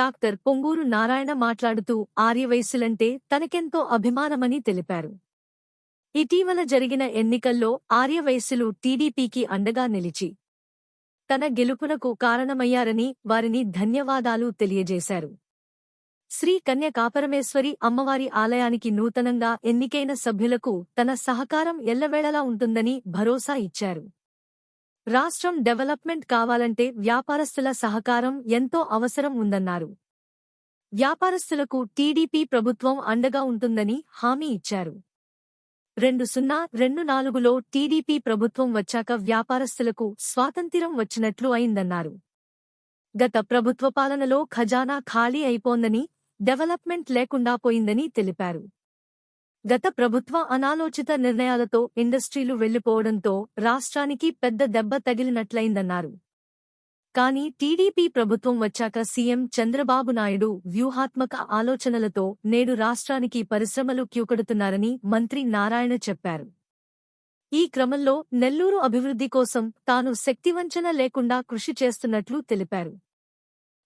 Doctor Ponguru Narayana మాట్లాడుతూ ఆర్యవైశ్యులంటే తనకెంతో అభిమానమని తెలిపారు. ఇటీవల జరిగిన ఎన్నికల్లో ఆర్యవైశ్యులు టీడీపీకి అండగా నిలిచి తన గెలుపునకు కారణమయ్యారని వారిని ధన్యవాదాలు తెలియజేశారు. శ్రీ కన్య కాపరమేశ్వరి అమ్మవారి ఆలయానికి నూతనంగా ఎన్నికైన సభ్యులకు తన సహకారం ఎల్లవేళలా ఉంటుందని భరోసా ఇచ్చారు. రాష్ట్రం డెవలప్మెంట్ కావాలంటే వ్యాపారస్తుల సహకారం ఎంతో అవసరం ఉందన్నారు. వ్యాపారస్తులకు టీడీపీ ప్రభుత్వం అండగా ఉంటుందని హామీ ఇచ్చారు. రెండు సున్నా రెండు నాలుగులో టీడీపీ ప్రభుత్వం వచ్చాక వ్యాపారస్తులకు స్వాతంత్ర్యం వచ్చినట్లు అయిందన్నారు. గత ప్రభుత్వ పాలనలో ఖజానా ఖాళీ అయిపోందని డెవలప్మెంట్ లేకుండా పోయిందని తెలిపారు. గత ప్రభుత్వ అనాలోచిత నిర్ణయాలతో ఇండస్ట్రీలు వెళ్ళిపోవడంతో రాష్ట్రానికి పెద్ద దెబ్బ తగిలినట్లయిందన్నారు. కానీ టీడీపీ ప్రభుత్వం వచ్చాక సీఎం చంద్రబాబు నాయుడు వ్యూహాత్మక ఆలోచనలతో నేడు రాష్ట్రానికి పరిశ్రమలు క్యూకడుతున్నారని మంత్రి నారాయణ చెప్పారు. ఈ క్రమంలో నెల్లూరు అభివృద్ధి కోసం తాను శక్తివంచన లేకుండా కృషి చేస్తున్నట్లు తెలిపారు.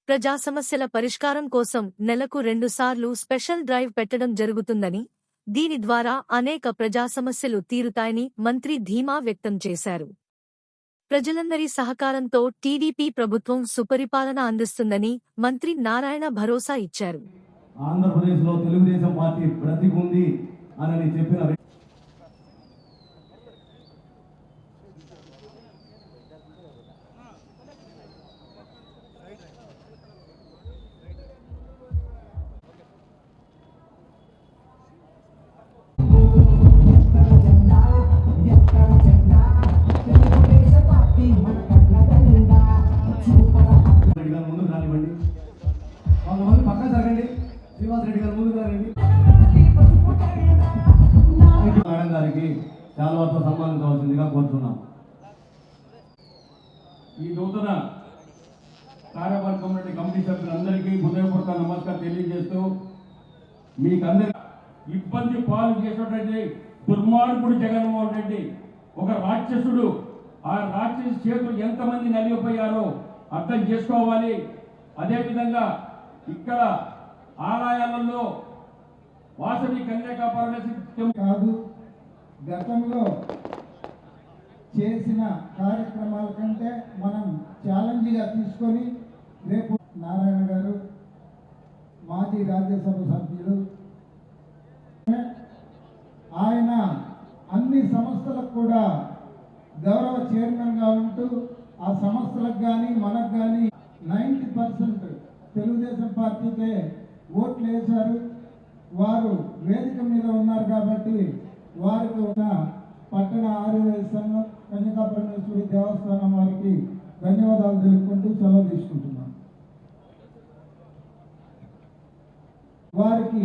ప్రజా సమస్యల పరిష్కారం కోసం నెలకు రెండుసార్లు స్పెషల్ డ్రైవ్ పెట్టడం జరుగుతుందని దీని ద్వారా అనేక ప్రజా సమస్యలు తీరుతాయని మంత్రి ధీమా వ్యక్తం చేశారు. ప్రజలందరి సహకారంతో టీడీపీ ప్రభుత్వం సుపరిపాలన అందిస్తుందని మంత్రి నారాయణ భరోసా ఇచ్చారు. ఆంధ్రప్రదేశ్లో తెలుగుదేశం పార్టీ బ్రతికుంది అని చెప్పిన సన్మానించవలసిందిగా కోరుతున్నాం. ఈ నూతన కార్యవర్గం నుండి కమిటీ సభ్యులందరికీ హృదయపూర్వక నమస్కారం తెలియజేస్తూ మీకందరి ఇబ్బంది పాలు చేసినటువంటి దుర్మార్గుడు జగన్మోహన్ రెడ్డి ఒక రాక్షసుడు ఆ రాక్షసు చేతులు ఎంతమంది నలిగిపోయారో అర్థం చేసుకోవాలి. అదేవిధంగా ఇక్కడ ఆలయాలలో వాసవి కన్యాకాపరమేశ్వరి కాదు గతంలో చేసిన కార్యక్రమాల కంటే మనం ఛాలెంజ్గా తీసుకొని రేపు నారాయణ గారు మాజీ రాజ్యసభ సభ్యులు ఆయన అన్ని సంస్థలకు కూడా గౌరవ చైర్మన్గా ఉంటూ ఆ సంస్థలకు కానీ మనకు కానీ నైంటీ పర్సెంట్ తెలుగుదేశం పార్టీకే ఓట్లు వేశారు. వారు వేదిక మీద ఉన్నారు కాబట్టి వారికి ఉన్న పట్టణ ఆరోగ్య సంఘం కన్యకాపరమేశ్వరి దేవస్థానం వారికి ధన్యవాదాలు తెలుపుకుంటూ సెలవు తీసుకుంటున్నాను. వారికి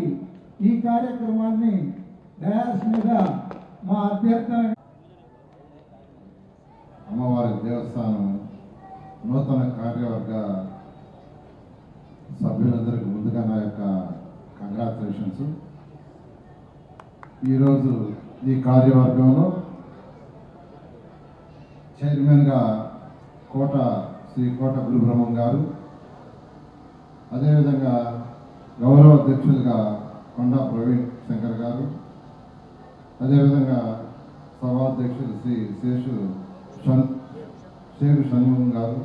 ఈ కార్యక్రమాన్ని డయాస్ మీద మా అభ్యర్థన అమ్మవారి దేవస్థానం నూతన కార్యవర్గ సభ్యులందరికీ ముందుగా నా యొక్క కంగ్రాచులేషన్స్ ఈరోజు ఈ కార్యవర్గంలో చైర్మన్గా కోట శ్రీ కోట గురుబ్రహ్మం గారు అదేవిధంగా గౌరవ అధ్యక్షులుగా కొండా ప్రవీణ్ శంకర్ గారు అదేవిధంగా సభాధ్యక్షులు శ్రీ శేషు షన్ షణ్ముఖం గారు.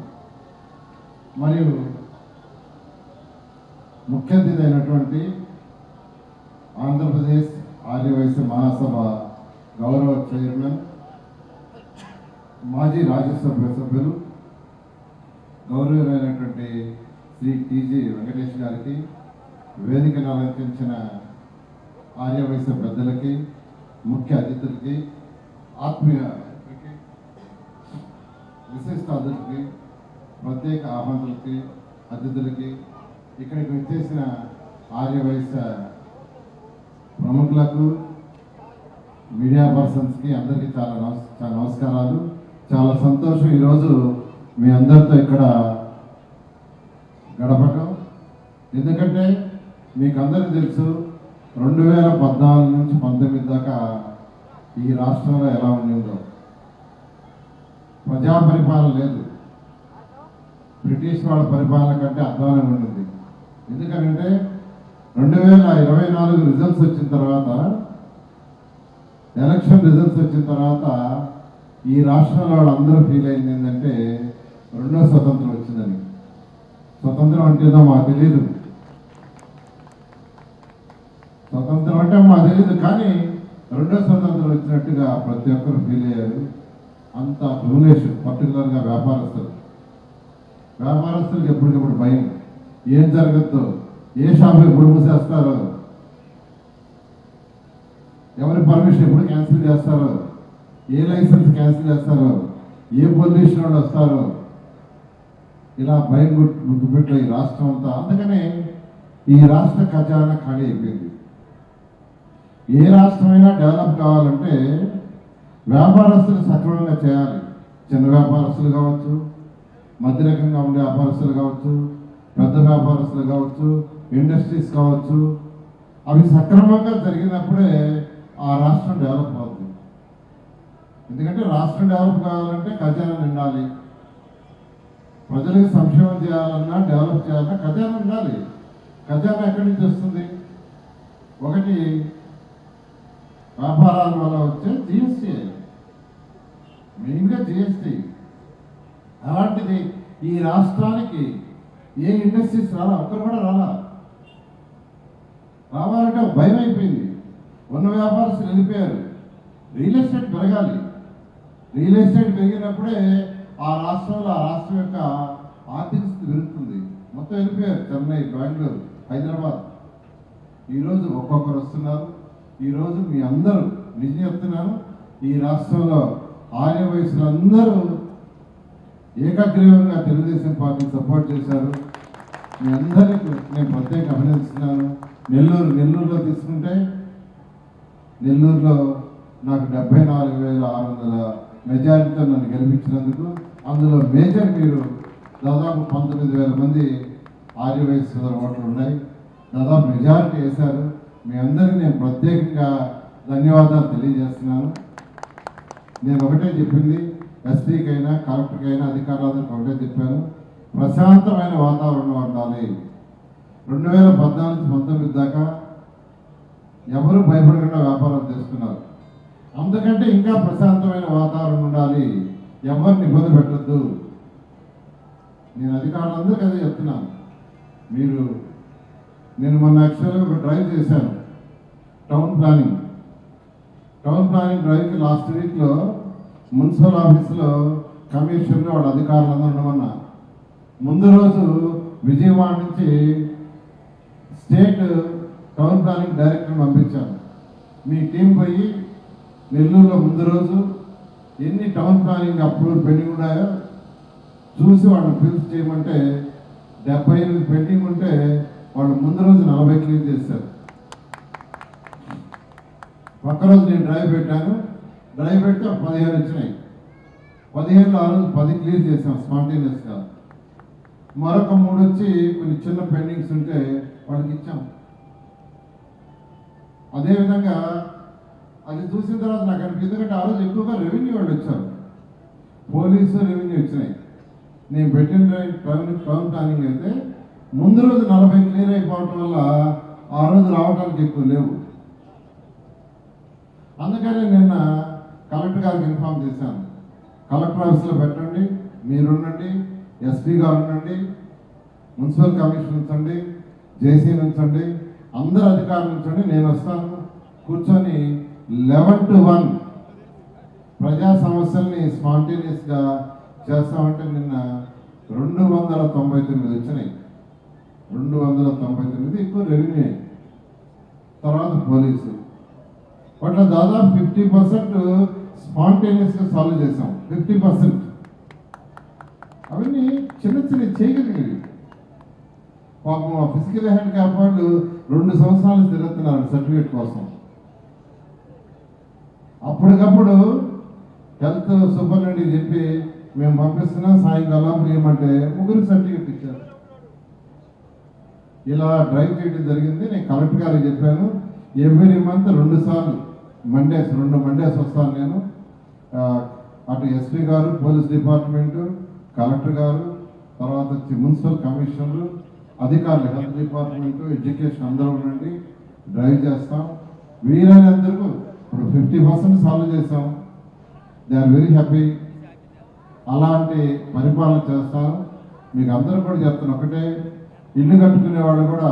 మరియు ముఖ్య అతిథి అయినటువంటి ఆంధ్రప్రదేశ్ ఆర్యవైశ్య మహాసభ గౌరవ చైర్మన్ మాజీ రాజ్యసభ సభ్యులు గౌరవమైనటువంటి శ్రీ టీజీ వెంకటేష్ గారికి వేదికను అలంకరించిన ఆర్యవయస పెద్దలకి ముఖ్య అతిథులకి ఆత్మీయ విశిష్ట అతిథులకి ప్రత్యేక ఆహ్వానులకి అతిథులకి ఇక్కడికి వచ్చేసిన ఆర్యవయస ప్రముఖులకు మీడియా పర్సన్స్కి అందరికీ చాలా నమస్ చాలా నమస్కారాలు. చాలా సంతోషం ఈరోజు మీ అందరితో ఇక్కడ గడపటం. ఎందుకంటే మీకు అందరికీ తెలుసు రెండు వేల పద్నాలుగు నుంచి పంతొమ్మిది దాకా ఈ రాష్ట్రంలో ఎలా ఉండిందో. ప్రజా పరిపాలన లేదు. బ్రిటిష్ వాళ్ళ పరిపాలన కంటే అధ్వానంగా ఉండింది. ఎందుకంటే రెండు వేల ఇరవై నాలుగు రిజల్ట్స్ వచ్చిన తర్వాత ఎలక్షన్ రిజల్ట్స్ వచ్చిన తర్వాత ఈ రాష్ట్రంలో వాళ్ళందరూ ఫీల్ అయింది ఏంటంటే రెండో స్వతంత్రం వచ్చిందని. స్వతంత్రం అంటేదో మాకు తెలియదు స్వతంత్రం అంటే మాకు తెలియదు కానీ రెండో స్వతంత్రం వచ్చినట్టుగా ప్రతి ఒక్కరు ఫీల్ అయ్యారు. అంత డొనేషన్ పర్టికులర్గా వ్యాపారస్తులు. వ్యాపారస్తులకు ఎప్పటికప్పుడు భయం. ఏం జరగద్దు ఏ షాప్ ఎప్పుడు మూసేస్తారో ఎవరి పర్మిషన్ ఎప్పుడు క్యాన్సిల్ చేస్తారో ఏ లైసెన్స్ క్యాన్సిల్ చేస్తారో? ఏ పొల్యూషన్ వాళ్ళు వస్తారో? ఇలా భయం గుప్పిట్లో ఈ రాష్ట్రం అంతా. అందుకనే ఈ రాష్ట్ర ఖజానా ఖాళీ అయిపోయింది. ఏ రాష్ట్రమైనా డెవలప్ కావాలంటే వ్యాపారస్తులు సక్రమంగా చేయాలి. చిన్న వ్యాపారస్తులు కావచ్చు మధ్యరకంగా ఉండే వ్యాపారస్తులు కావచ్చు పెద్ద వ్యాపారస్తులు కావచ్చు ఇండస్ట్రీస్ కావచ్చు అవి సక్రమంగా జరిగినప్పుడే ఆ రాష్ట్రం డెవలప్ అవుతుంది. ఎందుకంటే రాష్ట్రం డెవలప్ కావాలంటే ఖజానా నిండాలి ప్రజలకు సంక్షేమం చేయాలన్నా డెవలప్ చేయాలన్నా ఖజానా ఉండాలి. ఖజానా ఎక్కడి నుంచి వస్తుంది? ఒకటి వ్యాపారాల వల్ల వచ్చే జిఎస్టీ మెయిన్గా జిఎస్టీ అలాంటిది ఈ రాష్ట్రానికి ఏ ఇండస్ట్రీస్ రాలా? ఒక్కరు కూడా రాలా. రావాలంటే భయం అయిపోయింది. ఉన్న వ్యాపారస్తులు వెళ్ళిపోయారు. రియల్ ఎస్టేట్ పెరగాలి. రియల్ ఎస్టేట్ పెరిగినప్పుడే ఆ రాష్ట్రంలో ఆ రాష్ట్రం యొక్క ఆర్థిక స్థితి పెరుగుతుంది. మొత్తం వెళ్ళిపోయారు చెన్నై బెంగళూరు హైదరాబాద్. ఈరోజు ఒక్కొక్కరు వస్తున్నారు. ఈరోజు మీ అందరూ నిజం చెప్తున్నాను ఈ రాష్ట్రంలో ఆర్య వయసులు అందరూ ఏకగ్రీవంగా తెలుగుదేశం పార్టీ సపోర్ట్ చేశారు. మీ అందరికీ నేను ప్రత్యేక అభినందిస్తున్నాను. నెల్లూరు నెల్లూరులో తీసుకుంటే నెల్లూరులో నాకు డెబ్బై నాలుగు వేల ఆరు వందల మెజారిటీతో నన్ను గెలిపించినందుకు అందులో మేజర్ మీరు దాదాపు పంతొమ్మిది వేల మంది ఆర్యవయస్సుల ఓట్లు ఉన్నాయి. దాదాపు మెజారిటీ వేశారు. మీ అందరికీ నేను ప్రత్యేకంగా ధన్యవాదాలు తెలియజేస్తున్నాను. నేను ఒకటే చెప్పింది ఎస్పీకైనా కలెక్టర్కైనా అధికారులందరికీ ఒకటే చెప్పాను. ప్రశాంతమైన వాతావరణం ఉండాలి. రెండు వేల పద్నాలుగు పంతొమ్మిది దాకా ఎవరు భయపడకుండా వ్యాపారం చేస్తున్నారు. అందుకంటే ఇంకా ప్రశాంతమైన వాతావరణం ఉండాలి. ఎవరిని ఇబ్బంది పెట్టద్దు. నేను అధికారులందరికీ అదే చెప్తున్నాను. మీరు నేను మొన్న యాక్చువల్గా ఒక డ్రైవ్ చేశాను. టౌన్ ప్లానింగ్ టౌన్ ప్లానింగ్ డ్రైవ్కి లాస్ట్ వీక్లో మున్సిపల్ ఆఫీస్లో కమిషనర్ వాళ్ళ అధికారులందరూ ఉండమన్నా. ముందు రోజు విజయవాడ నుంచి స్టేట్ టౌన్ ప్లానింగ్ డైరెక్టర్ పంపించాను. మీ టీం పోయి నెల్లూరులో ముందు రోజు ఎన్ని టౌన్ ప్లానింగ్ అప్రూవల్ పెండింగ్ ఉన్నాయో చూసి వాళ్ళని ఫిల్స్ చేయమంటే డెబ్బై ఎనిమిది పెండింగ్ ఉంటే వాళ్ళు ముందు రోజు నలభై క్లీన్ చేశారు ఒక్క రోజు నేను డ్రైవ్ పెట్టాను. డ్రైవ్ పెడితే ఒక పదిహేను వచ్చినాయి. పదిహేనులో ఆ రోజు పది క్లియర్ చేసాం స్పాంటేనియస్గా మరొక మూడు వచ్చి కొన్ని చిన్న పెండింగ్స్ ఉంటే వాళ్ళకి ఇచ్చాం. అదేవిధంగా అది చూసిన తర్వాత నాకు అనిపి ఎందుకంటే ఆ రోజు ఎక్కువగా రెవెన్యూ వాళ్ళు వచ్చారు. పోలీసు రెవెన్యూ వచ్చినాయి. నేను పెట్టిన టౌన్ టౌన్ ప్లానింగ్ అయితే ముందు రోజు నలభై క్లియర్ అయిపోవటం వల్ల ఆ రోజు రావడానికి ఎక్కువ లేవు. అందుకనే నిన్న కలెక్టర్ గారికి ఇన్ఫామ్ చేశాను. కలెక్టర్ ఆఫీస్లో పెట్టండి మీరు ఉండండి ఎస్పీ గారు ఉండండి మున్సిపల్ కమిషన్ ఉంచండి జేసీ ఉంచండి అందరు అధికారులు ఉంచండి నేను వస్తాను కూర్చొని లెవెన్ టు వన్ ప్రజా సమస్యల్ని స్పాంటేనియస్గా చేస్తామంటే నిన్న రెండు వందల తొంభై తొమ్మిది వచ్చినాయి. రెండు వందల తొంభై తొమ్మిది ఎక్కువ రెవెన్యూ తర్వాత పోలీసు. వాటిలో దాదాపు ఫిఫ్టీ పర్సెంట్ స్పాంటేనియస్గా సాల్వ్ చేసాం ఫిఫ్టీ పర్సెంట్. అవన్నీ చిన్న చిన్న చేయగలిగేవి పాపం ఫిజికల్ హ్యాండ్ క్యాప్ వాళ్ళు రెండు సంవత్సరాలు తిరుగుతున్నారు సర్టిఫికేట్ కోసం. అప్పటికప్పుడు హెల్త్ సూపరింటెండెంట్ చెప్పి మేము పంపిస్తున్నాం సాయంకాలం ఏమంటే ముగ్గురు సర్టిఫికెట్ ఇచ్చారు. ఇలా డ్రైవ్ చేయడం జరిగింది. నేను కలెక్టర్ గారికి చెప్పాను ఎవ్రీ మంత్ రెండు సార్లు మండేస్ రెండు మండేస్ వస్తాను నేను. అటు ఎస్పీ గారు పోలీస్ డిపార్ట్మెంటు కలెక్టర్ గారు తర్వాత వచ్చి మున్సిపల్ కమిషనరు అధికారులు హెల్త్ డిపార్ట్మెంటు ఎడ్యుకేషన్ అందరూ ఉండండి డ్రైవ్ చేస్తాం. వీలైనందుకు ఇప్పుడు ఫిఫ్టీ పర్సెంట్ సాల్వ్ చేసాం దే ఆర్ వెరీ హ్యాపీ. అలాంటి పరిపాలన చేస్తారు మీకు అందరూ కూడా చెప్తాను ఒకటే ఇల్లు కట్టుకునే వాళ్ళు కూడా